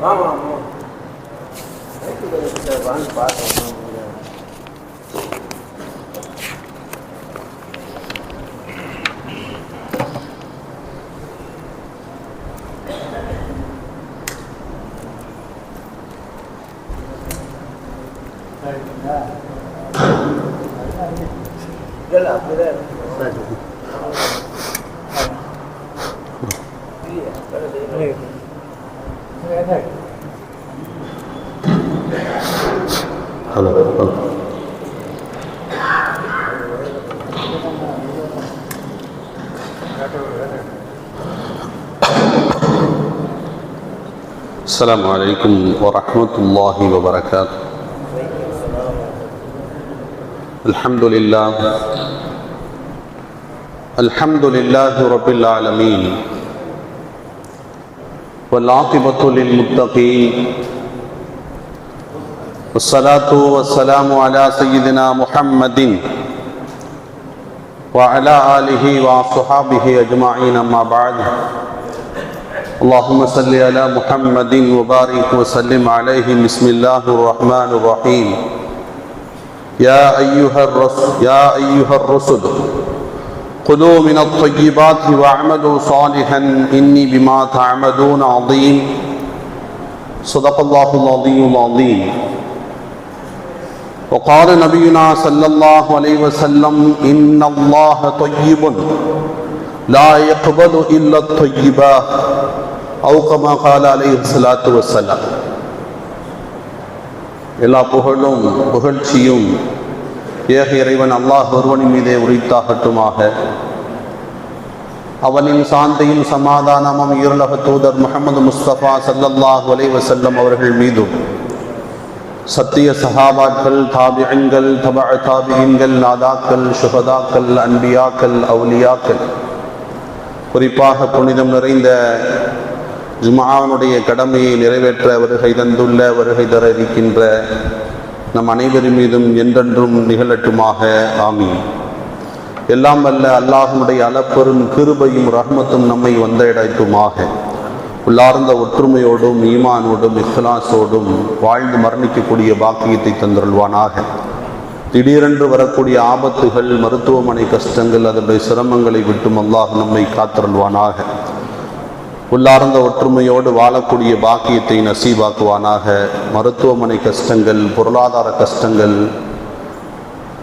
ஆமாம் ஆமாம் வாங்கி பார்க்கலாம் السلام عليكم ورحمة الله وبركاته. الحمد لله. الحمد لله رب العالمين. والعاقبة للمتقين. والصلاة والسلام على سيدنا محمد وعلى آله وصحابه أجمعين أما بعد. اللهم صل على محمد وبارك وسلم عليه بسم الله الرحمن الرحيم يا أيها الرسل يا أيها الرسل خذوا من الطيبات واعملوا صالحا إني بما تعملون عظيم صدق الله العظيم العظيم وقال نبينا صلى الله عليه وسلم إن الله طيب لا يقبل إلا الطيبا أو كما قال عليه الصلاة والسلام எல்லா புகழும் புகழ்ச்சியும் ஏக இறைவன் அல்லாஹ் ஒருவனின் மீதே உரித்தாகட்டுமாக அவனின் சாந்தியும் சமாதானமும் இருளக தூதர் முகமது முஸ்தபா சல்லல்லாஹு அலைஹி வஸல்லம் அவர்கள் மீதும் சத்திய சஹாபாக்கள் தாபியன்கள் தபா தாபியன்கள் நாதாக்கள் சுகதாக்கள் அன்பியாக்கள் அவுலியாக்கள் குறிப்பாக புனிதம் நிறைந்த ஜுமாவனுடைய கடமையை நிறைவேற்ற வருகை தந்துள்ள வருகை தர இருக்கின்ற நம் அனைவரின் மீதும் என்றென்றும் நிகழட்டுமாக. ஆமி எல்லாம் வல்ல அல்லாஹனுடைய அளப்பெரும் கிருபையும் ரஹ்மத்தும் நம்மை வந்தடைத்துமாக. உள்ளார்ந்த ஒற்றுமையோடும் ஈமானோடும் இஸ்லாசோடும் வாழ்ந்து மரணிக்கக்கூடிய பாக்கியத்தை தந்தருள்வானாக. திடீரென்று வரக்கூடிய ஆபத்துகள் மருத்துவமனை கஷ்டங்கள் அதனுடைய சிரமங்களை விட்டும் அல்லாஹ் நம்மை காத்தருள்வானாக. உள்ளார்ந்த ஒற்றுமையோடு வாழக்கூடிய பாக்கியத்தை நசீபாக்குவானாக. மருத்துவமனை கஷ்டங்கள் பொருளாதார கஷ்டங்கள்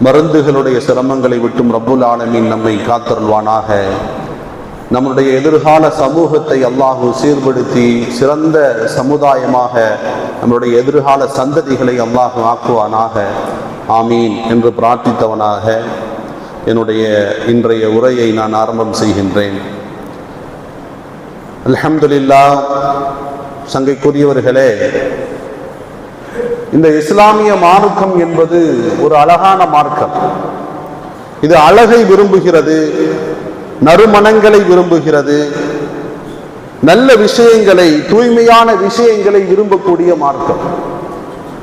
மருந்துகளுடைய சிரமங்களை விட்டும் ரப்புல் ஆலமின் நம்மை காத்தருள்வானாக. நம்முடைய எதிர்கால சமூகத்தை அல்லாஹு சீர்படுத்தி சிறந்த சமுதாயமாக நம்முடைய எதிர்கால சந்ததிகளை அல்லாஹு ஆக்குவானாக. ஆமீன் என்று பிரார்த்தித்தவனாக என்னுடைய இன்றைய உரையை நான் ஆரம்பம் செய்கின்றேன். அலமதுல்லா சங்கைக்குரியவர்களே இந்த இஸ்லாமிய மார்க்கம் என்பது ஒரு அழகான மார்க்கம். இது அழகை விரும்புகிறது நறுமணங்களை விரும்புகிறது. நல்ல விஷயங்களை தூய்மையான விஷயங்களை விரும்பக்கூடிய மார்க்கம்.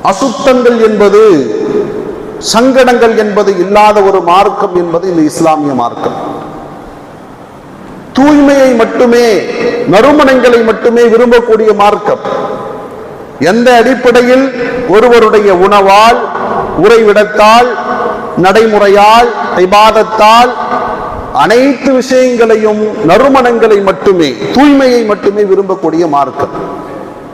அசுத்தங்கள் என்பது சங்கடங்கள் என்பது இல்லாத ஒரு மார்க்கம் என்பது இந்த இஸ்லாமிய மார்க்கம். தூய்மையை மட்டுமே நறுமணங்களை மட்டுமே விரும்பக்கூடிய மார்க்கம். எந்த அடிப்படையில்? ஒருவருடைய உணவால் உறைவிடத்தால் நடைமுறையால் இபாதத்தால் அனைத்து விஷயங்களையும் நறுமணங்களை மட்டுமே தூய்மையை மட்டுமே விரும்பக்கூடிய மார்க்கம்.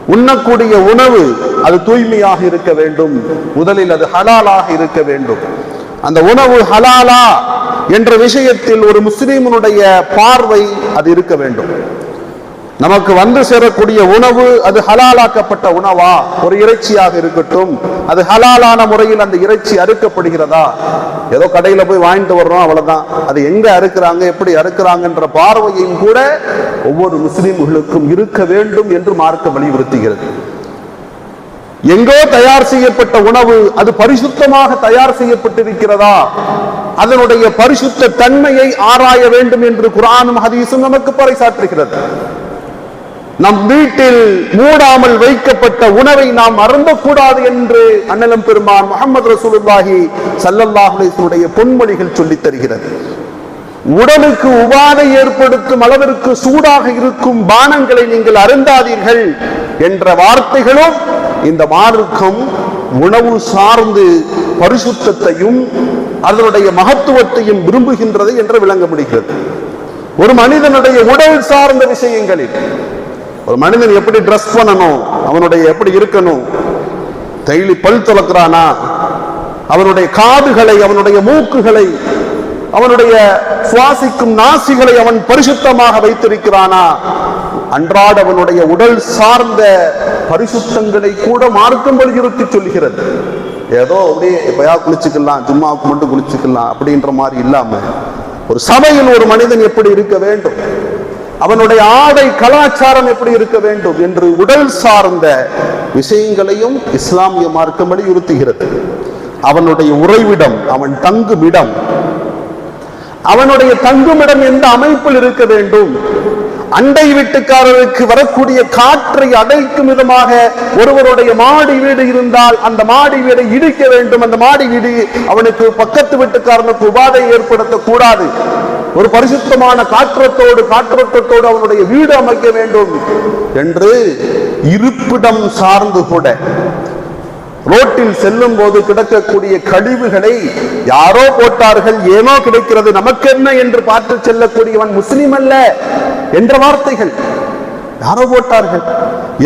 உண்ணக்கூடிய உணவு அது தூய்மையாக இருக்க வேண்டும். முதலில் அது ஹலாலாக இருக்க வேண்டும். அந்த உணவு ஹலாலா என்ற விஷயத்தில் ஒரு முஸ்லீமனுடைய பார்வை அது இருக்க வேண்டும். நமக்கு வந்து சேரக்கூடிய உணவு அது ஹலாலாக்கப்பட்ட உணவா? ஒரு இறைச்சியாக இருக்கட்டும். அது ஹலாலான முறையில் அந்த இறைச்சி அறுக்கப்படுகிறதா? ஏதோ கடையில போய் வாங்கிட்டு வர்றோம் அவ்வளவுதான். அது எங்க அறுக்கிறாங்க எப்படி அறுக்கிறாங்கன்ற பார்வையும் கூட ஒவ்வொரு முஸ்லிம்களுக்கும் இருக்க வேண்டும் என்று மார்க்க வலியுறுத்துகிறது. எங்கோ தயார் செய்யப்பட்ட உணவு அது பரிசுத்தமாக தயார் செய்யப்பட்டிருக்கிறதா? அதனுடைய பரிசுத்த தன்மையை ஆராய வேண்டும் என்று குரானும் ஹதீஸும் நமக்கு பறைசாற்றுகிறது. நம் வீட்டில் மூடாமல் வைக்கப்பட்ட உணவை நாம் அருந்தக்கூடாது என்று அண்ணலம் பெருமான் முகமது ரசூலுல்லாஹி சல்லல்லாஹுடைய பொன்மொழிகள் சொல்லித் தருகிறது. உடலுக்கு உபாதை ஏற்படுத்தும் அளவிற்கு சூடாக இருக்கும் பானங்களை நீங்கள் அருந்தாதீர்கள் என்ற வார்த்தைகளும் இந்த மார்க்கம் உணவு சார்ந்து பரிசுத்தத்தையும் அதனுடைய மகத்துவத்தையும் விரும்புகின்றது என்று விளங்க முடிகிறது. ஒரு மனிதனுடைய உடல் சார்ந்த விஷயங்களில் ஒரு மனிதன் எப்படி ட்ரெஸ் பண்ணணும் அவனுடைய எப்படி இருக்கணும் தைலி பல் துளக்குறானா அவனுடைய காதுகளை அவனுடைய மூக்குகளை அவனுடைய சுவாசிக்கும் நாசிகளை அவன் பரிசுத்தமாக வைத்திருக்கிறானா? அன்றாட அவனுடைய உடல் சார்ந்த பரிசுத்தங்களை கூட மார்க்கம் வலியுறுத்தி சொல்கிறது ஏதோ அப்படியே எப்பயா குளிச்சுக்கலாம் ஜும்மாவுக்கு மட்டும் குளிச்சுக்கலாம் அப்படின்ற மாதிரி இல்லாம ஒரு சபையில் ஒரு மனிதன் எப்படி இருக்க வேண்டும்? அவனுடைய ஆடை கலாச்சாரம் எப்படி இருக்க வேண்டும் என்று உடல் சார்ந்த விஷயங்களையும் இஸ்லாமிய மார்க்கம் வலியுறுத்துகிறது அவனுடைய உறைவிடம் அவன் தங்குமிடம் அவனுடைய தங்குமிடம் எந்த அமைப்பில் இருக்க வேண்டும்? அண்டை வீட்டுக்காரருக்கு வரக்கூடிய காற்றை அடைக்கும் விதமாக ஒருவருடைய மாடி வீடு இருந்தால் அந்த மாடி வீடை இடிக்க வேண்டும். அந்த மாடி வீடு அவனுக்கு பக்கத்து வீட்டுக்காரனுக்கு உபாதை ஏற்படுத்தக்கூடாது. ஒரு பரிசுத்தமான காற்றத்தோடு காற்றோட்டத்தோடு அவனுடைய வீடு அமைக்க வேண்டும். என்று இருப்பிடம் சார்ந்து கூட ரோட்டில் செல்லும் போது கிடக்கக்கூடிய கழிவுகளை யாரோ போட்டார்கள் ஏனோ கிடைக்கிறது நமக்கு என்ன என்று பார்த்து செல்லக்கூடியவன் முஸ்லிம் அல்ல என்ற வார்த்தைகள். யாரோ போட்டார்கள்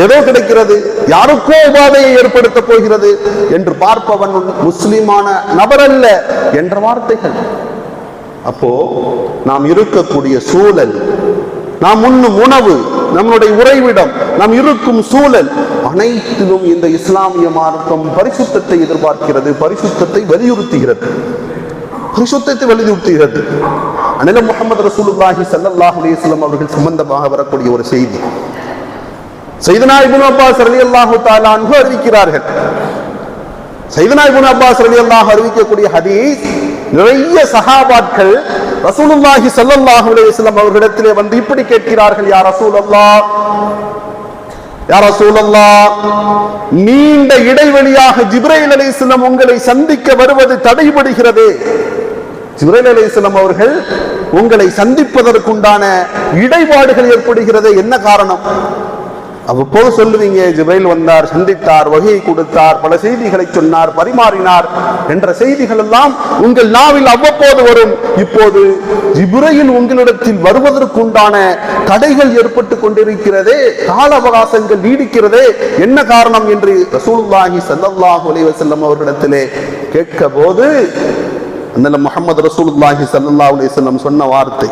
ஏதோ கிடைக்கிறது யாருக்கோ உபாதையை ஏற்படுத்த போகிறது என்று பார்ப்பவன் முஸ்லிமான நபர் அல்ல என்ற வார்த்தைகள். அப்போ நாம் இருக்கக்கூடிய சூழல் நாம் உண்ணும் உணவு நம்முடைய உறைவிடம் நாம் இருக்கும் சூழல் அனைத்திலும் இந்த இஸ்லாமிய மார்க்கம் பரிசுத்தத்தை எதிர்பார்க்கிறது பரிசுத்தத்தை வலியுறுத்துகிறது. பரிசுத்தத்தை வலியுறுத்துகிறது. அனில முகமது ரசூலுல்லாஹி சல்லாஹ் அலிஸ்லாம் அவர்கள் சம்பந்தமாக வரக்கூடிய ஒரு செய்தி. சையதுனா இப்னு அப்பாஸ் ரலியல்லாஹு அல்லாஹு தாலான்கு அறிவிக்கிறார்கள். சையதுனா இப்னு அப்பாஸ் ரலியல்லாஹு அறிவிக்கக்கூடிய ஹதீஸ் நிறைய சகாபாட்கள் ரசூலுல்லாஹி ஸல்லல்லாஹு அலைஹி அவர்களிடத்திலே வந்து இப்படி கேட்கிறார்கள் யார் ரசூல் அல்லா யார் ரசூல் அல்லா நீண்ட இடைவெளியாக ஜிப்ரைல் அலைஹிஸ்ஸலாம் உங்களை சந்திக்க வருவது தடைபடுகிறது. ஜிப்ரைல் அலைஹிஸ்ஸலாம் அவர்கள் உங்களை சந்திப்பதற்குண்டான இடைபாடுகள் ஏற்படுகிறது என்ன காரணம்? அவ்வப்போது சொல்லுவீங்க ஜிப்ரைல் வந்தார் சந்தித்தார் வகையை கொடுத்தார் பல செய்திகளை சொன்னார் பரிமாறினார் என்ற செய்திகள் எல்லாம் உங்கள் நாவில் அவ்வப்போது வரும். இப்போது ஜிப்ரையில் உங்களிடத்தில் வருவதற்குண்டான தடைகள் ஏற்பட்டு கொண்டிருக்கிறதே கால அவகாசங்கள் நீடிக்கிறதே என்ன காரணம் என்று ரசூலுல்லாஹி ஸல்லல்லாஹு அலைவசல்லம் அவர்களிடத்திலே கேட்க போது அந்த முகமது ரசூலுல்லாஹி ஸல்லல்லாஹு அலைஹி சொன்ன வார்த்தை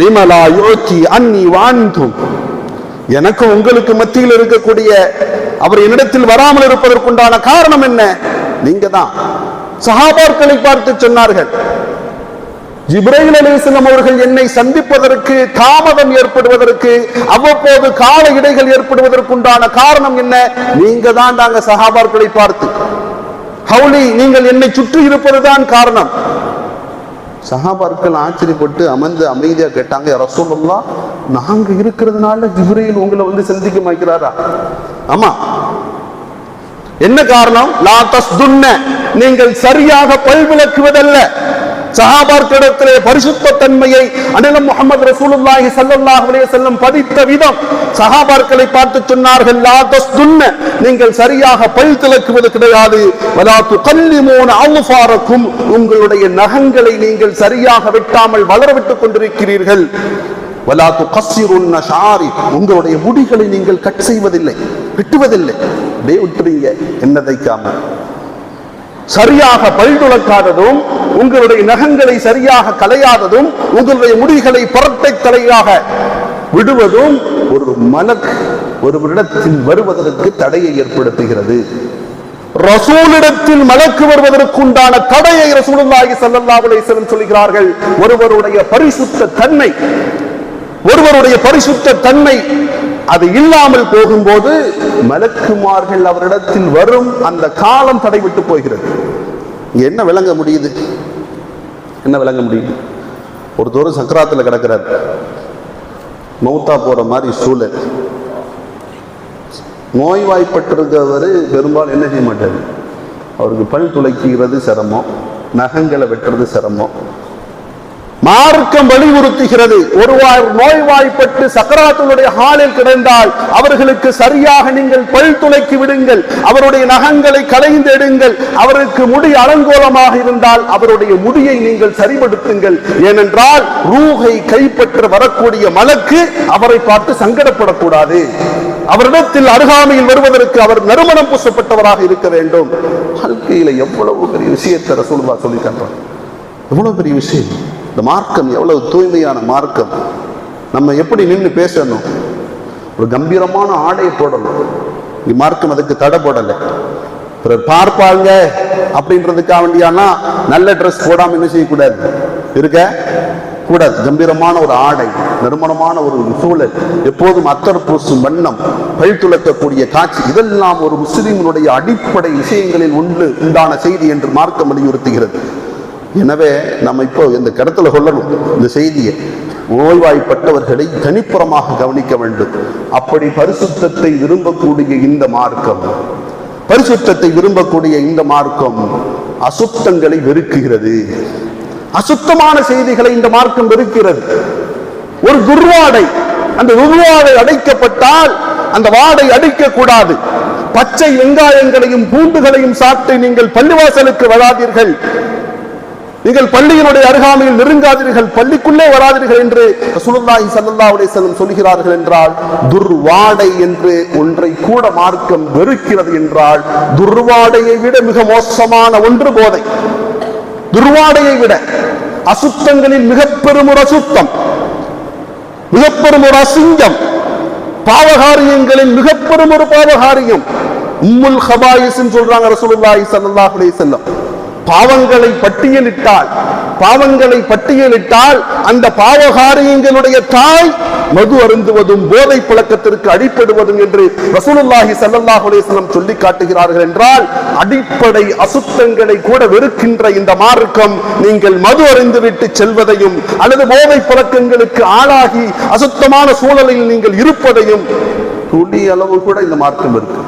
லிமலா யோச்சி அன்னி வான்தும் எனக்கு உங்களுக்கு மத்தியில் இருக்கக்கூடிய அவர் என்னிடத்தில் வராமல் இருப்பதற்குண்டான காரணம் என்ன? நீங்க தான் சஹாபாக்களை பார்த்து சொன்னார்கள் ஜிப்ரைல் அலிஸ்லாம் அவர்கள் என்னை சந்திப்பதற்கு தாமதம் ஏற்படுவதற்கு அவ்வப்போது கால இடைகள் ஏற்படுவதற்குண்டான காரணம் என்ன? நீங்க தான் நாங்க சகாபார்களை பார்த்து. ஹவுலி நீங்கள் என்னை சுற்றி இருப்பதுதான் காரணம். சகாபார்கள் ஆச்சரியப்பட்டு அமர்ந்து அமைதியா கேட்டாங்க ரசூலுல்லா நாங்க இருக்கிறதுனால ஜிப்ரீல் உங்களை வந்து சந்திக்க மாய்க்கிறாரா? ஆமா. என்ன காரணம்? லா நீங்கள் சரியாக பல் விளக்குவதல்ல. சஹாபார்க்கிடத்திலே பரிசுத்த தன்மையை அனிலம் முகமது ரசூலுல்லாஹி சல்லல்லாஹு அலைஹி வஸல்லம் பதித்த விதம் சஹாபார்களை பார்த்து சொன்னார்கள் லா தஸ்துன்ன. நீங்கள் சரியாக பல் திலக்குவது கிடையாது. வலா துகல்லிமூன அவ்ஃபாரக்கும். உங்களுடைய நகங்களை நீங்கள் சரியாக வெட்டாமல் வளர விட்டுக் கொண்டிருக்கிறீர்கள். வலாத்து கசிருன்ன ஷாரி உங்களுடைய முடிகளை நீங்கள் கட் செய்வதில்லை வெட்டுவதில்லை. அப்படியே விட்டுறீங்க என்ன தைக்காம சரியாக பல்துளக்காததும் உங்களுடைய நகங்களை சரியாக கலையாததும் உங்களுடைய முடிகளை புரட்டை தலையாக விடுவதும் ஒரு மலக் ஒருவரிடத்தில் வருவதற்கு தடையை ஏற்படுத்துகிறது. ரசூலிடத்தில் மலக்கு வருவதற்கு உண்டான தடையை ரசூலுல்லாஹி ஸல்லல்லாஹு அலைஹி வஸல்லம் சொல்கிறார்கள். ஒருவருடைய பரிசுத்த தன்மை ஒருவருடைய பரிசுத்த தன்மை அது இல்லாமல் போகும்போது மலக்குமார்கள் அவரிடத்தில் வரும் அந்த காலம் தடைவிட்டு போகிறது. இங்க என்ன விளங்க முடியுது? என்ன விளங்க முடியுது? ஒரு தூரம் சக்கராத்துல கிடக்கிறார். மௌத்தா போற மாதிரி சூழல். நோய்வாய்ப்பட்டிருக்கிறவர் பெரும்பாலும் என்ன செய்ய மாட்டார்? அவருக்கு பல் துளைக்கிறது சிரமம் நகங்களை வெட்டுறது சிரமம். மார்க்கம் வலியுறுத்துகிறது. ஒருவார் நோய்வாய்ப்பட்டு சக்கராத்துடைய ஹாலில் கிடந்தால் அவர்களுக்கு சரியாக நீங்கள் பல் துளைக்கி விடுங்கள். அவருடைய நகங்களை கலைந்து எடுங்கள். அவருக்கு முடி அலங்கோலமாக இருந்தால் அவருடைய முடியை நீங்கள் சரிபடுத்துங்கள். ஏனென்றால் ரூகை கைப்பற்ற வரக்கூடிய மலக்கு அவரை பார்த்து சங்கடப்படக்கூடாது. அவரிடத்தில் அருகாமையில் வருவதற்கு அவர் நறுமணம் பூசப்பட்டவராக இருக்க வேண்டும். வாழ்க்கையில எவ்வளவு பெரிய விஷயத்தை ரசூலுல்லா சொல்லி காட்டுறாங்க எவ்வளவு பெரிய விஷயம்? இந்த மார்க்கம் எவ்வளவு தூய்மையான மார்க்கம்? நம்ம எப்படி நின்று பேசணும்? ஒரு கம்பீரமான ஆடையை போடணும். இங்கே மார்க்கம் அதுக்கு தடை போடலை பிறர் பார்ப்பாங்க அப்படின்றதுக்காக வேண்டியானா நல்ல ட்ரெஸ் போடாமல் என்ன செய்யக்கூடாது? இருக்க? கூடாது. கம்பீரமான ஒரு ஆடை நறுமணமான ஒரு சூழல் எப்போதும் அத்தர் பூசும் வண்ணம் பழுத்துளக்கக்கூடிய காட்சி இதெல்லாம் ஒரு முஸ்லிமினுடைய அடிப்படை விஷயங்களில் ஒன்று உண்டான செய்தி என்று மார்க்கம் வலியுறுத்துகிறது. எனவே நம்ம இப்போ இந்த கடத்துல சொல்லணும். இந்த செய்தியை. ஓய்வாய்ப்பட்டவர்களை தனிப்புறமாக கவனிக்க வேண்டும். அப்படி பரிசுத்தத்தை விரும்பக்கூடிய இந்த மார்க்கம் பரிசுத்தத்தை விரும்பக்கூடிய இந்த மார்க்கம் அசுத்தங்களை வெறுக்குகிறது அசுத்தமான செய்திகளை இந்த மார்க்கம் வெறுக்கிறது. ஒரு துர்வாடை அந்த துர்வாடை அடைக்கப்பட்டால் அந்த வாடை அடிக்க கூடாது பச்சை வெங்காயங்களையும் பூண்டுகளையும் சாப்பிட்டு நீங்கள் பள்ளிவாசலுக்கு வராதீர்கள். நீங்கள் பள்ளியினுடைய அருகாமையில் நெருங்காதீர்கள் பள்ளிக்குள்ளே வராதீர்கள் என்று ரசூலுல்லாஹி ஸல்லல்லாஹு அலைஹி வஸல்லம் சொல்கிறார்கள் என்றால் துர்வாடை என்று ஒன்றை கூட மார்க்கம் வெறுக்கிறது என்றால் துர்வாடையை விட மிக மோசமான ஒன்று போதை. துர்வாடையை விட அசுத்தங்களில் மிக பெரும் ஒரு அசுத்தம் மிக பெரும் ஒரு அசிங்கம் பாவகாரியங்களின் மிக பெரும் ஒரு பாவகாரியம். உம்முல் ஹபாயிஸ் சொல்றாங்க ரசூலுல்லாஹி ஸல்லல்லாஹு அலைஹி வஸல்லம். பாவங்களை பட்டியலிட்டால் பாவங்களை பட்டியலிட்டால் அந்த பாவகாரியங்களுடைய தாய் மது அருந்துவதும் போதை பழக்கத்திற்கு அடிப்படுவதும் என்று ரசூலுல்லாஹி சல்லாஹ் அலைஹி சொல்லி காட்டுகிறார்கள் என்றால் அடிப்படை அசுத்தங்களை கூட வெறுக்கின்ற இந்த மார்க்கம் நீங்கள் மது அறிந்துவிட்டு செல்வதையும் அல்லது போதை பழக்கங்களுக்கு ஆளாகி அசுத்தமான சூழலில் நீங்கள் இருப்பதையும் துளி அளவு கூட இந்த மார்க்கம் இருக்கு.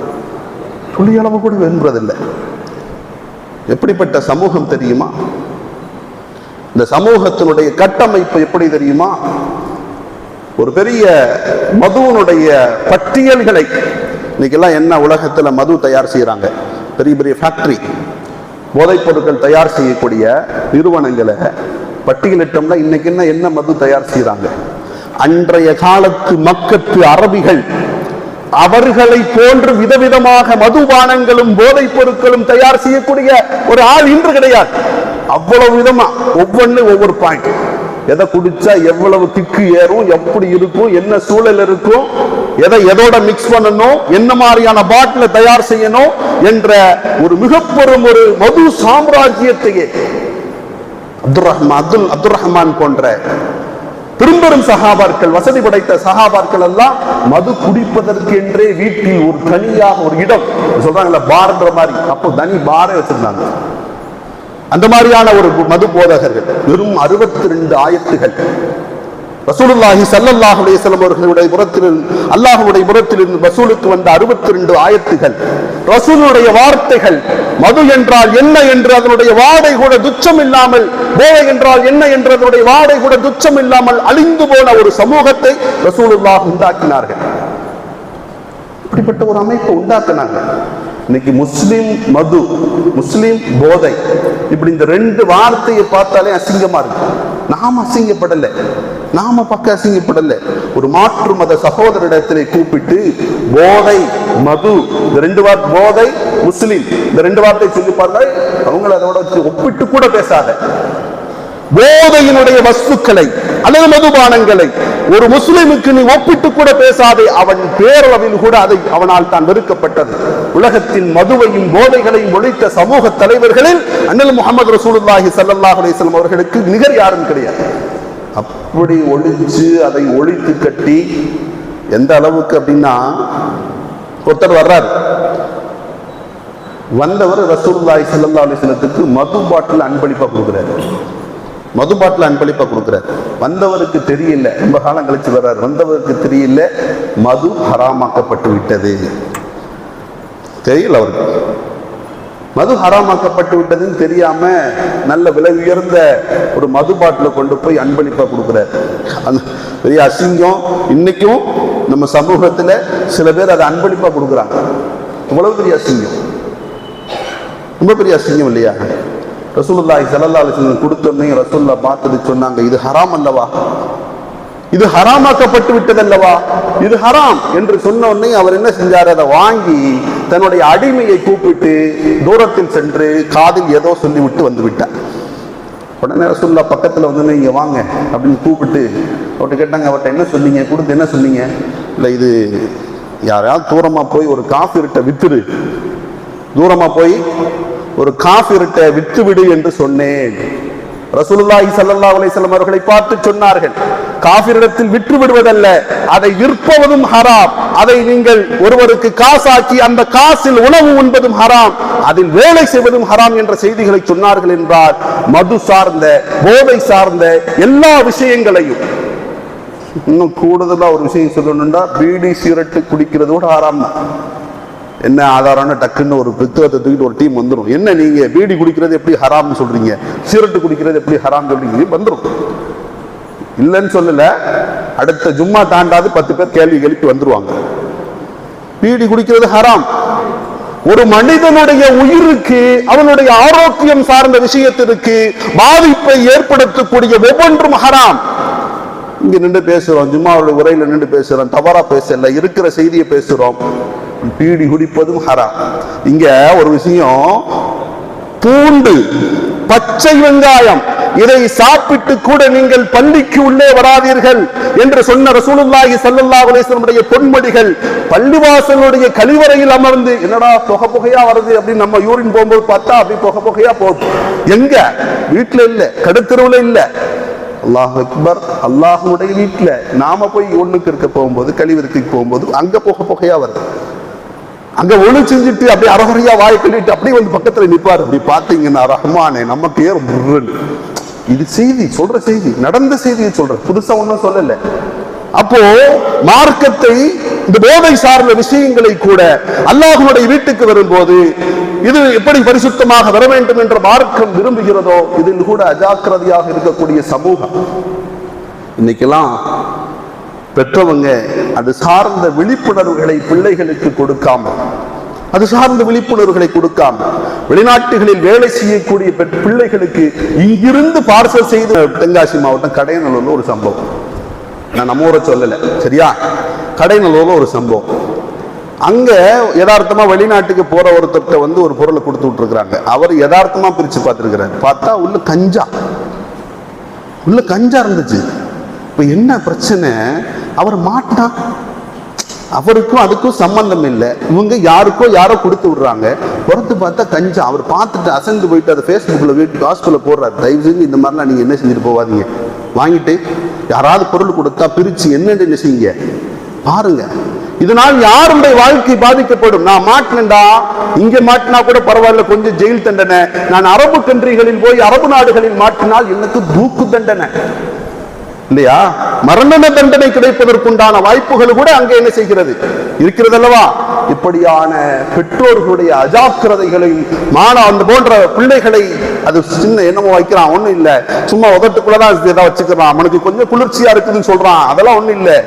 துளி அளவு கூட விரும்புறதில்லை எப்படிப்பட்ட சமூகம் தெரியுமா? இந்த சமூகத்தினுடைய கட்டமைப்பு எப்படி தெரியுமா? ஒரு பெரிய மதுவனுடைய பட்டியல்களை இன்னைக்கெல்லாம் என்ன உலகத்துல மது தயார் செய்யறாங்க பெரிய பெரிய ஃபேக்ட்ரி போதைப் பொருட்கள் தயார் செய்யக்கூடிய நிறுவனங்களை பட்டியலிட்டோம்னா இன்னைக்கு என்ன என்ன மது தயார் செய்யறாங்க அன்றைய காலத்து மக்கத்து அரபிகள் அவர்களை போன்று விதவிதமாக மதுபானங்களும் போதைப் பொருட்களும் தயார் செய்யக்கூடிய ஒரு ஆள் இன்று கிடையாது. அவ்வளவு விதமா ஒவ்வொன்று ஒவ்வொரு பாயிண்ட் எதை குடிச்சா எவ்வளவு திக்கு ஏறும் எப்படி இருக்கும் என்ன சூழல் இருக்கும் எதை எதோட மிக்ஸ் பண்ணணும் என்ன மாதிரியான பாட்டில தயார் செய்யணும் என்ற ஒரு மிகப்பெரும் ஒரு மது சாம்ராஜ்யத்தையே அப்துல் ரஹ்மான் அப்துல் அப்துல் ரஹ்மான் போன்ற பெரும்பெரும் சகாபார்கள் வசதி படைத்த சகாபார்கள் எல்லாம் மது குடிப்பதற்கு என்றே வீட்டில் ஒரு தனியாக ஒரு இடம். சொல்றாங்கல்ல பார்ன்ற மாதிரி. அப்போ தனி பாரே வச்சிருந்தாங்க. அந்த மாதிரியான ஒரு மது போதகர்கள். வெறும் அறுபத்தி ரெண்டு ஆயத்துகள். ரசூலுல்லாஹி ஸல்லல்லாஹு அலைஹி அவர்களுடைய புறத்திலிருந்து அல்லாஹ்வுடைய புறத்திலிருந்து ரசூலுக்கு வந்த அறுபத்தி ரெண்டு ஆயத்துகள் ரசூலுடைய வார்த்தைகள் மது என்றால் என்ன என்று அதனுடைய வாடை கூட துச்சம் இல்லாமல் போதை என்றால் என்ன என்று அதனுடைய வாடை கூட துச்சம் இல்லாமல் அழிந்து போன ஒரு சமூகத்தை ரசூலுல்லாஹ் உண்டாக்கினார்கள். இப்படிப்பட்ட ஒரு அமைப்பை உண்டாக்குனாங்க. இன்னைக்கு முஸ்லிம் மது முஸ்லிம் போதை இப்படி இந்த ரெண்டு வார்த்தையை பார்த்தாலே அசிங்கமா இருக்கு. நாம அசிங்கப்படலை. நாம பக்க அசிங்கப்படலை. ஒரு மாற்று மத சகோதரிடத்திலே கூப்பிட்டு போதை மது. இந்த ரெண்டு வார்த்தை போதை முஸ்லீம். இந்த ரெண்டு வார்த்தை சொல்லி பார்த்தா அவங்கள அதோட ஒப்பிட்டு கூட பேசாத. போதையினுடைய வஸ்துக்களை அல்லது மதுபானங்களை ஒரு முஸ்லிமுக்கு நீ ஒப்பிட்டு கூட பேசாதே அவன் பேரளவில் கூட அதை அவனால் தான் வெறுக்கப்பட்டது. உலகத்தின் மதுவையும் போதைகளையும் ஒழித்த சமூக தலைவர்களில் அண்ணல் முகமது ரசூலுல்லாஹி சல்லாஹ் அலைஹி அவர்களுக்கு நிகர் யாரும் கிடையாது. அப்படி ஒழிச்சு அதை ஒழித்து கட்டி எந்த அளவுக்கு அப்படின்னா ஒருத்தர் வர்றார். வந்தவர் ரசூல்லாய் சல்லா அலிஸ்லத்துக்கு மது பாட்டில் அன்பளிப்பா கொடுக்குறாரு. மது பாட்டில் அன்பளிப்பா கொடுக்குறாரு. வந்தவருக்கு தெரியல. ரொம்ப காலம் கழிச்சு வர்றார். வந்தவருக்கு தெரியல. மது ஹராமாக்கப்பட்டு விட்டது. தெரியல அவருக்கு. மது ஹராமாக்கப்பட்டு விட்டதுன்னு தெரியாம நல்ல விலை உயர்ந்த ஒரு மது பாட்டில் கொண்டு போய் அன்பளிப்பா கொடுக்குறாரு. அந்த பெரிய அசிங்கம் இன்னைக்கும் நம்ம சமூகத்துல சில பேர் அதை அன்பளிப்பா கொடுக்குறாங்க. இவ்வளவு பெரிய அசிங்கம். ரொம்ப பெரிய அசிங்கம் இல்லையா? ரசூலுல்லாஹி ஸல்லல்லாஹு அலைஹி கொடுத்தோன்னே ரசூல்லா பார்த்தது சொன்னாங்க இது ஹராம் அல்லவா? இது ஹராமாக்கப்பட்டு விட்டதல்லவா இது ஹராம். என்று சொன்ன உடனே அவர் என்ன செஞ்சார்? அதை வாங்கி தன்னுடைய அடிமையை கூப்பிட்டு தூரத்தில் சென்று காதில் ஏதோ சொல்லிவிட்டு வந்து விட்டார். உடனே ரசூல்லா பக்கத்தில் வந்து இங்க வாங்க அப்படின்னு கூப்பிட்டு அவர்கிட்ட கேட்டாங்க. அவர்கிட்ட என்ன சொன்னீங்க? கொடுத்து என்ன சொன்னீங்க? இல்லை இது யாரையாவது தூரமா போய் ஒரு காஃபிர்கிட்ட வித்துரு. தூரமா போய் ஒரு காஃபிர்கிட்ட வித்து விடு என்று சொன்னேன். ரசூலுல்லாஹி ஸல்லல்லாஹு அலைஹி வஸல்லம் அவர்களை பார்த்து சொன்னார்கள் காஃபிரிடத்தில் விற்று விடுவதல்ல அதை விற்பவதும் ஹராம் அதை நீங்கள் ஒருவருக்கு காசாக்கி அந்த காசில் உணவு உண்பதும் ஹராம் அதில் வேலை செய்வதும் ஹராம் என்ற செய்திகளை சொன்னார்கள் என்றார் மது சார்ந்த போதை சார்ந்த எல்லா விஷயங்களையும். இன்னும் கூடுதலா ஒரு விஷயம் சொல்லணும்னா பீடி சிகரெட்டு குடிக்கிறதோட ஆறாம் தான். என்ன ஆதாரம்னு டக்குன்னு ஒரு புத்தகத்தை தூக்கிட்டு ஒரு டீம் வந்துடும் என்ன நீங்க பீடி குடிக்கிறது எப்படி ஹராம்னு சொல்றீங்க? சிகரெட்டு குடிக்கிறது எப்படி ஹராம் சொல்றீங்க? வந்துடும் இல்லைன்னு சொல்லல. அடுத்த ஜும்மா தாண்டாது பத்து பேர் கேள்வி எழுப்பி வந்துருவாங்க. பீடி குடிக்கிறது ஹராம். ஒரு மனிதனுடைய உயிருக்கு அவனுடைய ஆரோக்கியம் சார்ந்த விஷயத்திற்கு பாதிப்பை ஏற்படுத்தக்கூடிய ஒவ்வொன்றும் ஹராம். இங்க நின்று பேசுறோம். ஜும்மாவுடைய உரையில நின்று பேசுறோம். தவறா பேசல. இருக்கிற செய்தியை பேசுறோம். பீடி குடிப்பதும் ஹராம். இங்க ஒரு விஷயம் பூண்டு பச்சை வெங்காயம் இதை சாப்பிட்டு கூட நீங்கள் பள்ளிக்கு உள்ளே வராதீர்கள் என்று சொன்ன ரசூலுல்லாஹி சல்லல்லாஹு அலைஹி வஸல்லம் பொன்மடிகள் பள்ளிவாசலுடைய கழிவறையில் அமர்ந்து என்னடா புகை புகையா வருது? அப்படின்னு நம்ம யூரின் போகும்போது பார்த்தா அப்படி புகை புகையா போகுது. எங்க? வீட்டுல இல்ல கடுத்தெருவுல இல்ல. அல்லாஹ் அக்பர் அல்லாஹுடைய வீட்டுல நாம போய் ஒண்ணுக்கு இருக்க போகும்போது கழிவறைக்கு போகும்போது அங்க புகை புகையா வருது. அங்க ஒளி செஞ்சுட்டு அப்படியே அரகுறையா வாய் கட்டிட்டு அப்படியே வந்து பக்கத்துல நிப்பாரு. அப்படி பாத்தீங்கன்னா ரஹ்மானே நமக்கு ஏறும் முருகன். இது செய்தி சொல்ற செய்தி நடந்த செய்தியை சொல்ற. புதுசா ஒண்ணும் சொல்லல. அப்போ மார்க்கத்தை இந்த போதை சார்ந்த விஷயங்களை கூட அல்லாஹ்வுடைய வீட்டுக்கு வரும்போது இது எப்படி பரிசுத்தமாக வர வேண்டும் என்ற மார்க்கம் விரும்புகிறதோ இதில் கூட அஜாக்கிரதையாக இருக்கக்கூடிய சமூகம். இன்னைக்கெல்லாம் பெற்றவங்க அது சார்ந்த விழிப்புணர்வுகளை பிள்ளைகளுக்கு கொடுக்காம அது சார்ந்த விழிப்புணர்வுகளை கொடுக்காம வெளிநாட்டுகளில் வேலை செய்யக்கூடிய பெற்- பிள்ளைகளுக்கு இங்கிருந்து பார்சல் செய்த தென்காசி மாவட்டம் கடையநல்லூர்ல ஒரு சம்பவம். நான் நம்ம ஊரை சொல்லல சரியா? கடைநல்லூர்ல ஒரு சம்பவம். அங்க யதார்த்தமா வெளிநாட்டுக்கு போற ஒருத்தர்கிட்ட வந்து ஒரு பொருளை கொடுத்து விட்டுருக்காங்க அவர் யதார்த்தமா பிரிச்சு பார்த்திருக்கிறார். பார்த்தா உள்ள கஞ்சா. உள்ள கஞ்சா இருந்துச்சு. இப்போ என்ன பிரச்சனை? அவர் மாட்டினா அவருக்கும் அதுக்கும் சம்பந்தம் இல்லை. இவங்க யாருக்கோ யாரோ கொடுத்து விடுறாங்க. புறத்து பார்த்தா கஞ்சா. அவர் பார்த்துட்டு அசந்து போயிட்டு அதை ஃபேஸ்புக்கில் வீட்டு ஹாஸ்பிட்டலில் போடுறாரு. தயவு செஞ்சு இந்த மாதிரிலாம் நீங்கள் என்ன செஞ்சுட்டு போவாதீங்க வாங்கிட்டு யாராவது பொருள் கொடுத்தா பிரிச்சு என்னன்னு என்ன செய்யுங்க? பாருங்க. இதனால் யாருடைய வாழ்க்கை பாதிக்கப்படும்? நான் மாட்டினேன்டா. இங்க மாட்டினா கூட பரவாயில்ல. கொஞ்சம் ஜெயில் தண்டனை. நான் அரபு கண்ட்ரிகளில் போய் அரபு நாடுகளில் மாட்டினால் எனக்கு தூக்கு தண்டனை. இல்லையா? மரண தண்டனை கிடைப்பதற்குண்டான வாய்ப்புகள் கூட அங்கே என்ன செய்கிறது? இருக்கிறது அல்லவா இப்படியான பெற்றோர்களுடைய அஜாக்கிரதைகளையும் மாணவ அந்த போன்ற பிள்ளைகளை அது சின்ன என்னமோ வைக்கிறான். ஒண்ணும் இல்ல. சும்மா உதட்டுக்குள்ளதான் ஏதாவது வச்சுக்கிறான். அவனுக்கு கொஞ்சம் குளிர்ச்சியா இருக்குதுன்னு சொல்றான். அதெல்லாம் ஒண்ணும் இல்ல.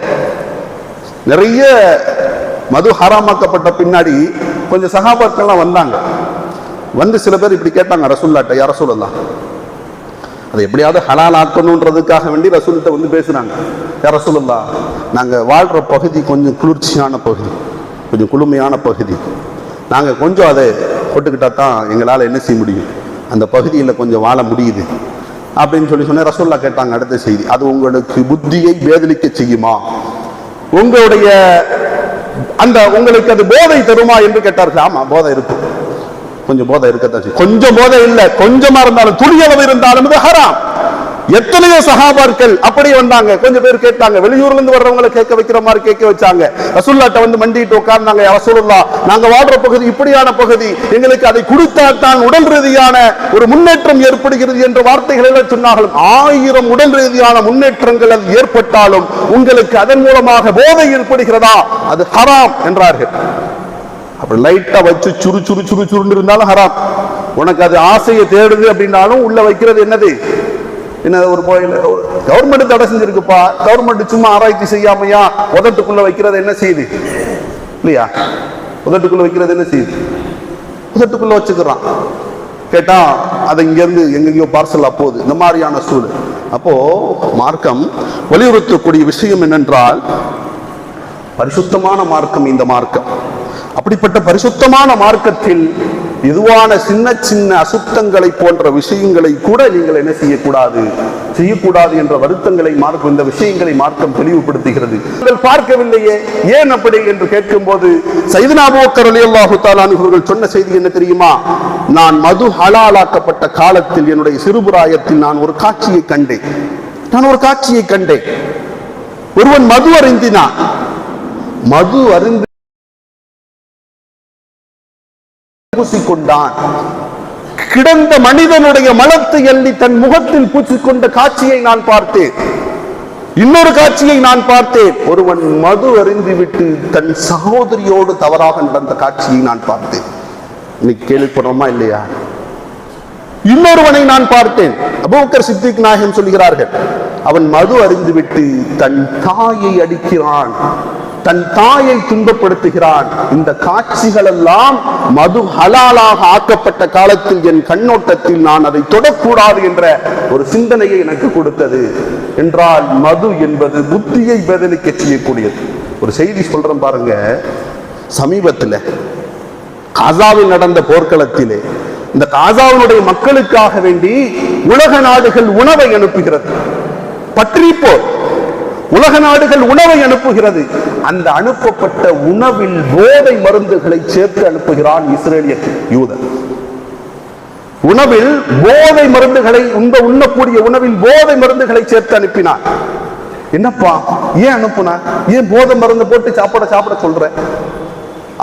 நிறைய மது ஹராமாக்கப்பட்ட பின்னாடி கொஞ்சம் சகாபாக்கள்லாம் வந்தாங்க. வந்து சில பேர் இப்படி கேட்டாங்க ரசூல்லாட்ட யார சொல்லலாம் அதை எப்படியாவது ஹலால் ஆக்கணுன்றதுக்காக வேண்டி ரசூல்கிட்ட வந்து பேசுகிறாங்க யார் ரசூலுல்லா நாங்கள் வாழ்கிற பகுதி கொஞ்சம் குளிர்ச்சியான பகுதி கொஞ்சம் குளுமையான பகுதி. நாங்கள் கொஞ்சம் அதை போட்டுக்கிட்டால் தான் எங்களால் என்ன செய்ய முடியும்? அந்த பகுதியில் கொஞ்சம் வாழ முடியுது. அப்படின்னு சொல்லி சொன்னால் ரசோல்லா கேட்டாங்க அடுத்த செய்தி அது உங்களுக்கு புத்தியை வேதலிக்க செய்யுமா? உங்களுடைய அந்த உங்களுக்கு அது போதை தருமா? என்று கேட்டார்கள். ஆமாம் போதை இருக்கும். கொஞ்சம் போதை இருக்கத்தான் செய்யும். கொஞ்சம் போதை இல்ல கொஞ்சமா இருந்தாலும் துணியளவு இருந்தாலும் இது ஹராம். எத்தனையோ சகாபார்கள் அப்படியே வந்தாங்க. கொஞ்சம் பேர் கேட்டாங்க வெளியூர்ல இருந்து வர்றவங்களை கேட்க வைக்கிற மாதிரி கேட்க வச்சாங்க. ரசூல்லாட்ட வந்து மண்டிட்டு உட்கார்ந்தாங்க ரசூலுல்லா நாங்க வாழ்ற பகுதி இப்படியான பகுதி. எங்களுக்கு அதை கொடுத்தால் தான் உடல் ரீதியான ஒரு முன்னேற்றம் ஏற்படுகிறது என்ற வார்த்தைகள் எல்லாம் சொன்னாலும் ஆயிரம் உடல் ரீதியான முன்னேற்றங்கள் அது ஏற்பட்டாலும் உங்களுக்கு அதன் மூலமாக போதை ஏற்படுகிறதா? அது ஹராம் என்றார்கள். அப்படி லைட்டா வச்சு சுறு சுறு சுறு சுருன்னு இருந்தாலும் ஹராம். உனக்கு அது ஆசையை தேடுது அப்படின்னாலும் உள்ள வைக்கிறது என்னது? என்ன ஒரு கோயில் கவர்மெண்ட் தடை செஞ்சிருக்குப்பா. கவர்மெண்ட் சும்மா ஆராய்ச்சி செய்யாமையா? உதட்டுக்குள்ள வைக்கிறது என்ன செய்யுது இல்லையா? உதட்டுக்குள்ள வைக்கிறது என்ன செய்யுது உதட்டுக்குள்ள வச்சுக்கிறான். கேட்டா அது இங்கேருந்து எங்கெங்கயோ பார்சல் அப்போது இந்த மாதிரியான சூழல். அப்போ மார்க்கம் வலியுறுத்தக்கூடிய விஷயம் என்னென்றால் பரிசுத்தமான மார்க்கம் இந்த மார்க்கம். அப்படிப்பட்ட பரிசுத்தமான மார்க்கத்தில் இதுவான சின்ன சின்ன அசுத்தங்களை போன்ற விஷயங்களை கூட நீங்கள் என்ன செய்யக்கூடாது? செய்யக்கூடாது என்ற வருத்தங்களை மார்க்கம் இந்த விஷயங்களை மார்க்கம் தெளிவுபடுத்துகிறது. நீங்கள் பார்க்கவில்லையே ஏன் அப்படி என்று கேட்கும் போது சைதனாபோக்கர் ரலியல்லாஹு தஆலா சொன்ன செய்தி என்ன தெரியுமா? நான் மது ஹலாலாக்கப்பட்ட காலத்தில் என்னுடைய சிறுபுராயத்தில் நான் ஒரு காட்சியை கண்டேன். நான் ஒரு காட்சியை கண்டேன். ஒருவன் மது அருந்தினான். மது அருந்து பூசிக்கொண்டான். கிடந்த மனிதனுடைய மலத்தை எள்ளி தன் முகத்தில் பூச்சிக்கொண்ட காட்சியை நான் பார்த்தேன். இன்னொரு காட்சியை நான் பார்த்தேன். ஒருவன் மது அறிந்துவிட்டு தன் சகோதரியோடு தவறாக நடந்த காட்சியை நான் பார்த்தேன். இன்னைக்கு கேள்விப்படுறோமா இல்லையா? இன்னொருவனை நான் பார்த்தேன். அபூக்கர் சித்திக் நாயகம் சொல்கிறார்கள் அவன் மது அறிந்துவிட்டு தன் தாயை அடிக்கிறான். தன் தாயை துன்பப்படுத்துகிறான். இந்த காட்சிகள் எல்லாம் மது ஹலாலாக ஆக்கப்பட்ட காலத்தில் என் கண்ணோட்டத்தில் நான் அதை தொடக்கூடாது என்ற ஒரு சிந்தனையை எனக்கு கொடுத்தது. என்றால் மது என்பது புத்தியை பதிலுக்கு செய்யக்கூடியது. ஒரு செய்தி சொல்றேன் பாருங்க. சமீபத்தில் காசாவில் நடந்த போர்க்களத்திலே இந்த காசாவினுடைய மக்களுக்காக வேண்டி உலக நாடுகள் உணவை அனுப்புகிறது. பற்றி போர். உலக நாடுகள் உணவை அனுப்புகிறது. அந்த அனுப்பப்பட்ட உணவில் போதை மருந்துகளை சேர்த்து அனுப்புகிறான் இஸ்ரேலிய யூதன் உணவில் போதை மருந்துகளை உண்ட உண்ணக்கூடிய உணவில் போதை மருந்துகளை சேர்த்து அனுப்பினான். என்னப்பா ஏன் அனுப்புனா ஏன் போதை மருந்து போட்டு சாப்பிட சாப்பிட சொல்ற?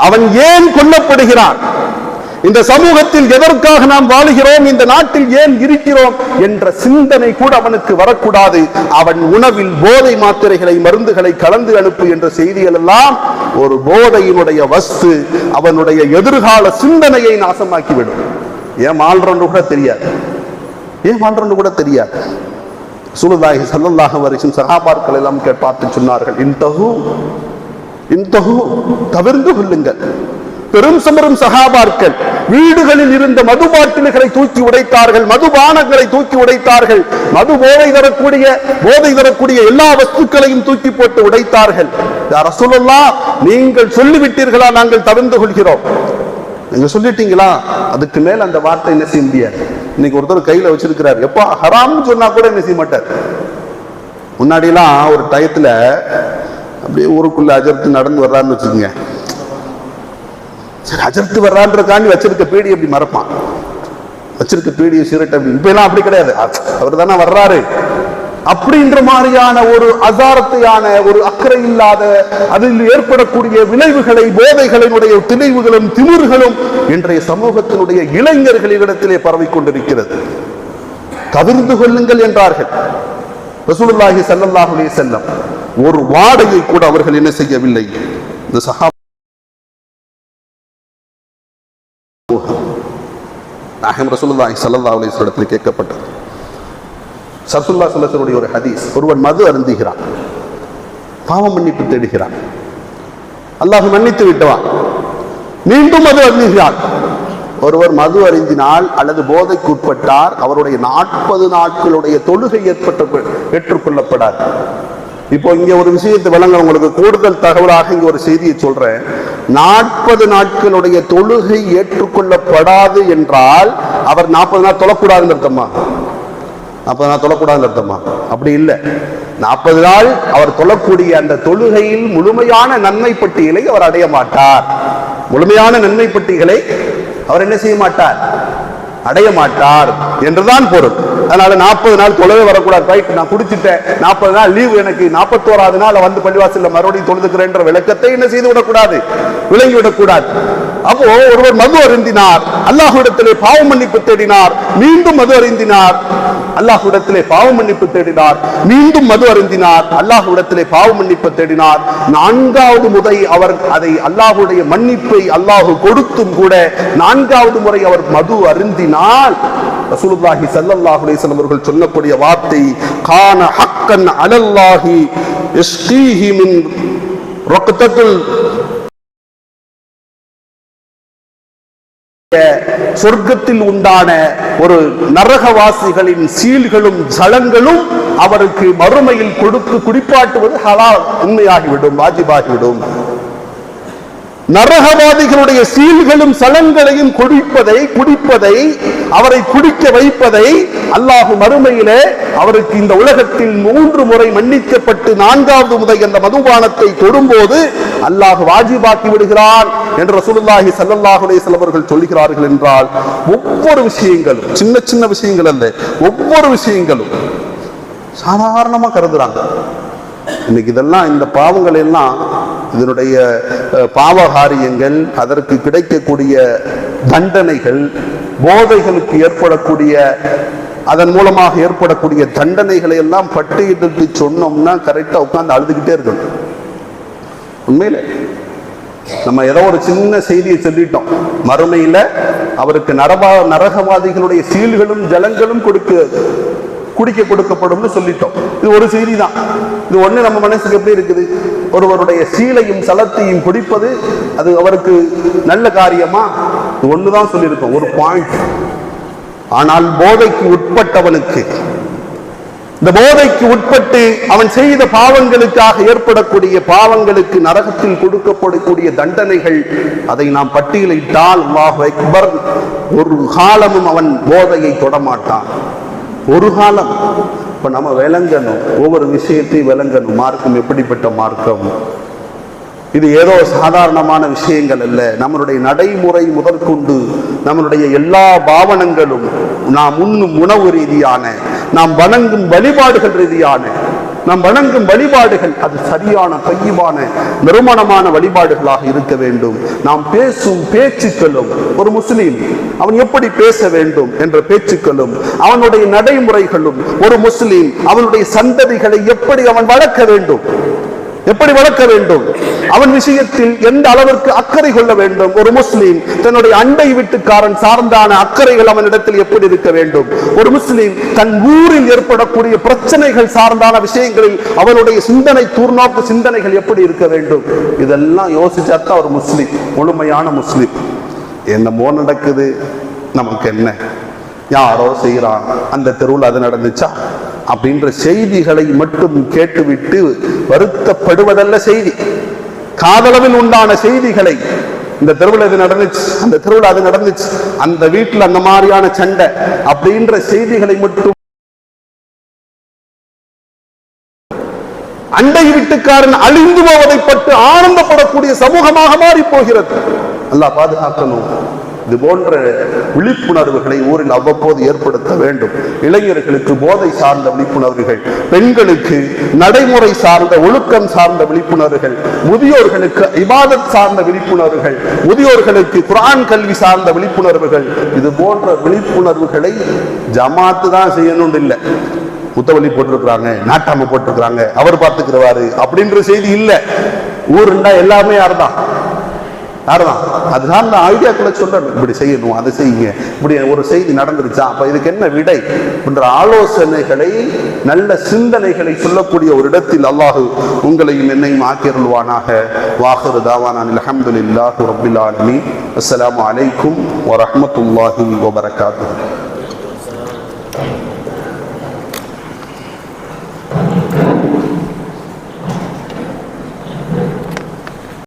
அவன் ஏன் கொல்லப்படுகிறான்? இந்த சமூகத்தில் எதற்காக நாம் வாழுகிறோம்? இந்த நாட்டில் ஏன் இருக்கிறோம்? என்ற சிந்தனை கூட அவனுக்கு வரக்கூடாது. அவன் உணவில் போதை மாத்திரைகளை மருந்துகளை கலந்து அனுப்பு என்ற செய்திகள் எல்லாம் ஒரு போதையினுடைய வஸ்து. அவனுடைய எதிர்கால சிந்தனையை நாசமாக்கிவிடும். ஏன் வாழ்றன்னு கூட தெரியாது. ஏன் வாழ்றன்னு கூட தெரியாது. சுலுதாகி சல்லல்லாக வரைக்கும் சகாபார்கள் எல்லாம் கேட் பார்த்து சொன்னார்கள் இன்தகு இன்தகு தவிர்ந்து கொள்ளுங்கள். பெரும் சமரும் சகாபார்கள் வீடுகளில் இருந்த மது பாட்டில்களை தூக்கி உடைத்தார்கள் மதுபானங்களை தூக்கி உடைத்தார்கள் மது போதை தரக்கூடிய போதை தரக்கூடிய எல்லா வஸ்துக்களையும் தூக்கி போட்டு உடைத்தார்கள். அரசுலா நீங்கள் சொல்லிவிட்டீர்களா? நாங்கள் தவிர்ந்து கொள்கிறோம். நீங்க சொல்லிட்டீங்களா? அதுக்கு மேல அந்த வார்த்தை என்ன செய்ய முடியாது. இன்னைக்கு ஒருத்தர் கையில வச்சிருக்கிறார். எப்பா ஹராம்னு சொன்னா கூட என்ன செய்ய மாட்டார். முன்னாடிலாம் ஒரு டயத்துல அப்படியே ஊருக்குள்ள அஜர்த்து நடந்து வர்றாருன்னு வச்சுக்கோங்க. சரி அஜர்த்து வர்றான்றதுக்காண்டி வச்சிருக்க பீடி அப்படி மறப்பான். வச்சிருக்க பீடியை சிரட்டை அப்படி இப்ப எல்லாம் அப்படி கிடையாது. அவர் தானே வர்றாரு. அப்படின்ற மாதிரியான ஒரு அசாரத்தையான ஒரு அக்கறை இல்லாத அதில் ஏற்படக்கூடிய விளைவுகளை போதைகளினுடைய திணிவுகளும் திமிர்களும் இன்றைய சமூகத்தினுடைய இளைஞர்களிடத்திலே பரவிக்கொண்டிருக்கிறது கொண்டிருக்கிறது. கொள்ளுங்கள் என்றார்கள். ரசூலுல்லாஹி ஸல்லல்லாஹு அலைஹி ஒரு வாடையை கூட அவர்கள் என்ன செய்யவில்லை. இந்த சஹா நாகம் ரசூலுல்லாஹி சல்லா அலைஹி கேட்கப்பட்டது. சர்சுல்லா சொல்லத்தினுடைய ஒரு ஹதீஸ் ஒருவன் மது அருந்துகிறான். பாவம் மன்னிப்பு தேடுகிறான். அல்லாஹ் மன்னித்து விட்டவான். மீண்டும் மது அருந்துகிறான். ஒருவர் மது அருந்தினால் அல்லது போதைக்கு உட்பட்டார் அவருடைய நாற்பது நாட்களுடைய தொழுகை ஏற்பட்ட ஏற்றுக்கொள்ளப்படார் இப்போ இங்க ஒரு விஷயத்தை வழங்க உங்களுக்கு கூடுதல் தகவலாக இங்கே ஒரு செய்தியை சொல்றேன். நாற்பது நாட்களுடைய தொழுகை ஏற்றுக்கொள்ளப்படாது என்றால் அவர் நாற்பது நாள் தொழக்கூடாதுன்னு அர்த்தமா? நாற்பது நாள் தொழக்கூடாதுன்னு அர்த்தமா? அப்படி இல்லை. நாற்பது நாள் அவர் தொழக்கூடிய அந்த தொழுகையில் முழுமையான நன்மை பட்டியலை அவர் அடைய மாட்டார். முழுமையான நன்மை பட்டியலை அவர் என்ன செய்ய மாட்டார்? அடைய மாட்டார் என்றுதான் பொருள். அதனால நாற்பது நாள் தொலைவே வரக்கூடாது. ரைட் நான் குடிச்சிட்டேன். நாற்பது நாள் லீவு எனக்கு நாற்பத்தோராது நாள் வந்து பள்ளிவாசல்ல மறுபடியும் தொழுதுக்கிறேன்ற விளக்கத்தை என்ன செய்து விடக்கூடாது? விளங்கி விடக்கூடாது. அப்போ ஒருவர் மது அருந்தினார் அல்லாஹுடத்திலே பாவ மன்னிப்பு தேடினார். மீண்டும் மது அருந்தினார் அல்லாஹுடத்திலே பாவ மன்னிப்பு தேடினார். மீண்டும் மது அருந்தினார் அல்லாஹுடத்திலே பாவ மன்னிப்பு தேடினார். நான்காவது முறை அவர் அதை அல்லாஹுடைய மன்னிப்பை அல்லாஹ் கொடுத்தும் கூட நான்காவது முறை அவர் மது அருந்தினால் ரசூலுல்லாஹி சல்லல்லாஹு அலைஹி வஸல்லம் அவர்கள் சொல்லக்கூடிய வார்த்தை கான ஹக்கன் அலல்லாஹி இஸ்கீஹி மின் ரக்தத்துல் சொர்க்கத்தில் உண்டான ஒரு நரகவாசிகளின் சீல்களும் சலங்களும் அவருக்கு மறுமையில் கொடுத்து குடிப்பாட்டுவது ஹலால் உண்மையாகிவிடும் வாஜிபாகிவிடும். நரகவாதிகளுடைய சீல்களும் சலன்களையும் குடிப்பதை குடிப்பதை அவரை குடிக்க வைப்பதை அல்லாஹு மறுமையிலே அவருக்கு இந்த உலகத்தில் மூன்று முறை மன்னிக்கப்பட்டு நான்காவது முறை அந்த மதுபானத்தை தொடும்போது அல்லாஹ் வாஜிபாக்கி விடுகிறான் என்று ரசூலுல்லாஹி சல்லல்லாஹுடைய சிலவர்கள் சொல்லுகிறார்கள் என்றால் ஒவ்வொரு விஷயங்களும் சின்ன சின்ன விஷயங்கள் அல்ல ஒவ்வொரு விஷயங்களும் சாதாரணமா கருதுறாங்க. இன்னைக்கு இதெல்லாம் இந்த பாவங்கள் எல்லாம் இதனுடைய பாவகாரியங்கள் அதற்கு கிடைக்கக்கூடிய தண்டனைகள் போதைகளுக்கு ஏற்படக்கூடிய அதன் மூலமாக ஏற்படக்கூடிய தண்டனைகளை எல்லாம் பட்டியலிட்டு சொன்னோம்னா கரெக்டா உட்கார்ந்து அழுதுகிட்டே இருக்கணும். உண்மையில. நம்ம ஏதோ ஒரு சின்ன செய்தியை சொல்லிட்டோம். மறுமையில அவருக்கு நரபா நரகவாதிகளுடைய சீல்களும் ஜலங்களும் கொடுக்க குடிக்க கொடுக்கப்படும்னு சொல்லிட்டோம். இது ஒரு செய்தி தான் இது ஒண்ணு நம்ம மனசுக்கு எப்படி இருக்குது? ஒருவருடைய சீலையும் சலத்தையும் குடிப்பது அது அவருக்கு நல்ல காரியமா? இது ஒண்ணுதான் சொல்லியிருக்கோம். ஒரு பாயிண்ட் ஆனால் போதைக்கு உட்பட்டவனுக்கு இந்த போதைக்கு உட்பட்டு அவன் செய்த பாவங்களுக்காக ஏற்படக்கூடிய பாவங்களுக்கு நரகத்தில் கொடுக்கப்படக்கூடிய தண்டனைகள் அதை நாம் பட்டியலிட்டால் அக்பர் ஒரு காலமும் அவன் போதையை தொடமாட்டான் ஒரு காலம். இப்போ நம்ம விளங்கணும். ஒவ்வொரு விஷயத்தையும் விளங்கணும். மார்க்கம் எப்படிப்பட்ட மார்க்கம்? இது ஏதோ சாதாரணமான விஷயங்கள் அல்ல. நம்மளுடைய நடைமுறை முதற்கொண்டு நம்மளுடைய எல்லா பாவனங்களும் நாம் உண்ணும் உணவு ரீதியான நாம் வணங்கும் வழிபாடுகள் ரீதியான நாம் வணங்கும் வழிபாடுகள் அது சரியான பையமான நிறுவனமான வழிபாடுகளாக இருக்க வேண்டும். நாம் பேசும் பேச்சுக்களும் ஒரு முஸ்லீம் அவன் எப்படி பேச வேண்டும் என்ற பேச்சுக்களும் அவனுடைய நடைமுறைகளும் ஒரு முஸ்லீம் அவனுடைய சந்ததிகளை எப்படி அவன் வளர்க்க வேண்டும்? எப்படி வளர்க்க வேண்டும்? அவன் விஷயத்தில் எந்த அளவிற்கு அக்கறை கொள்ள வேண்டும்? ஒரு முஸ்லீம் தன்னுடைய அண்டை வீட்டுக்காரன் சார்ந்தான அக்கறைகள் அவனிடத்தில் எப்படி இருக்க வேண்டும்? ஒரு முஸ்லீம் தன் ஊரில் ஏற்படக்கூடிய பிரச்சனைகள் சார்ந்தான விஷயங்களில் அவனுடைய சிந்தனை தூர்நோக்கு சிந்தனைகள் எப்படி இருக்க வேண்டும்? இதெல்லாம் யோசிச்சாத்தான் ஒரு முஸ்லீம் முழுமையான முஸ்லீம். என்னமோ நடக்குது நமக்கு என்ன? யாரோ செய்கிறான் அந்த தெருவில் அது நடந்துச்சா? அப்படின்ற செய்திகளை மட்டும் கேட்டுவிட்டு வருத்தப்படுவதல்ல செய்தி. காதளவில் உண்டான செய்திகளை. இந்த திருவிழா இது நடந்துச்சு அந்த திருவிழா அது நடந்துச்சு அந்த வீட்டில் அந்த மாதிரியான சண்டை அப்படின்ற செய்திகளை மட்டும் அண்டை வீட்டுக்காரன் அழிந்து போவதை பட்டு ஆனந்தப்படக்கூடிய சமூகமாக மாறி போகிறது. அல்லாஹ் பாதுகாக்கணும். இது போன்ற விழிப்புணர்வுகளை ஊரில் அவ்வப்போது ஏற்படுத்த வேண்டும். இளைஞர்களுக்கு போதை சார்ந்த விழிப்புணர்வுகள் பெண்களுக்கு நடைமுறை சார்ந்த ஒழுக்கம் சார்ந்த விழிப்புணர்வுகள் முதியோர்களுக்கு இபாதத் சார்ந்த விழிப்புணர்வுகள் முதியோர்களுக்கு குரான் கல்வி சார்ந்த விழிப்புணர்வுகள் இது போன்ற விழிப்புணர்வுகளை ஜமாத்து தான் செய்யணும்னு இல்லை. புத்தவழி போட்டிருக்கிறாங்க நாட்டாம போட்டிருக்கிறாங்க அவர் பார்த்துக்கிறவாரு அப்படின்ற செய்தி இல்ல. ஊருண்டா எல்லாமே யார்தான் யார்தான்? அதுதான் நான் ஐடியாக்களை சொல்றேன் இப்படி செய்யணும் அதை செய்யுங்க. இப்படி ஒரு செய்தி நடந்துருச்சா? அப்ப இதுக்கு என்ன விடை? என்ற ஆலோசனைகளை நல்ல சிந்தனைகளை சொல்லக்கூடிய ஒரு இடத்தில் அல்லாஹு உங்களையும் என்னையும் ஆக்கியருள்வானாக. வாஹரு தாவானான் அலமதுல்லாஹு ரபில் ஆலமி அஸ்லாம் வலைக்கும் வரமத்துல்லாஹி வபரகாத்து